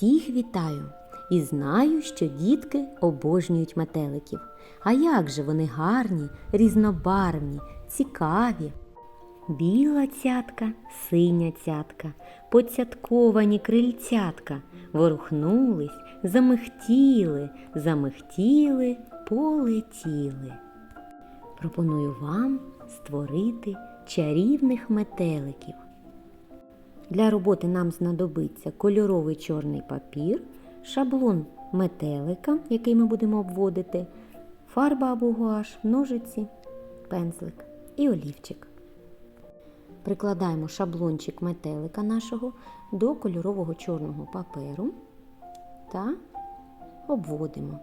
Всіх вітаю і знаю, що дітки обожнюють метеликів. А як же вони гарні, різнобарвні, цікаві. Біла цятка, синя цятка, поцятковані крильцятка, ворухнулись, замихтіли, замихтіли, полетіли. Пропоную вам створити чарівних метеликів. Для роботи нам знадобиться кольоровий чорний папір, шаблон метелика, який ми будемо обводити, фарба або гуаш, ножиці, пензлик і олівчик. Прикладаємо шаблончик метелика нашого до кольорового чорного паперу та обводимо.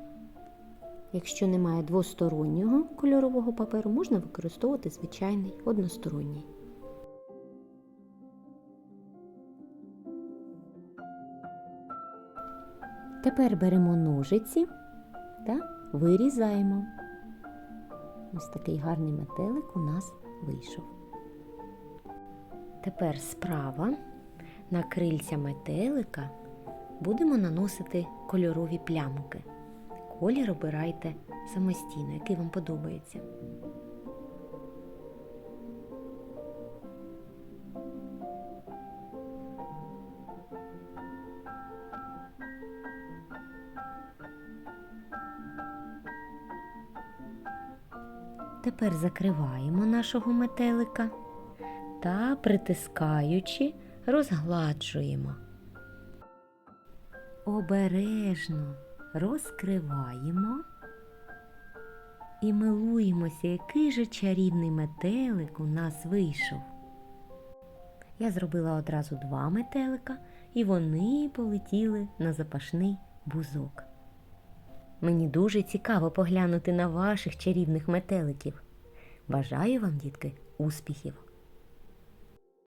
Якщо немає двостороннього кольорового паперу, можна використовувати звичайний односторонній. Тепер беремо ножиці та вирізаємо. Ось такий гарний метелик у нас вийшов. Тепер справа на крильця метелика будемо наносити кольорові плямки. Колір обирайте самостійно, який вам подобається. Тепер закриваємо нашого метелика та притискаючи розгладжуємо. Обережно розкриваємо і милуємося, який же чарівний метелик у нас вийшов. Я зробила одразу два метелика, і вони полетіли на запашний бузок. Мені дуже цікаво поглянути на ваших чарівних метеликів. Бажаю вам, дітки, успіхів!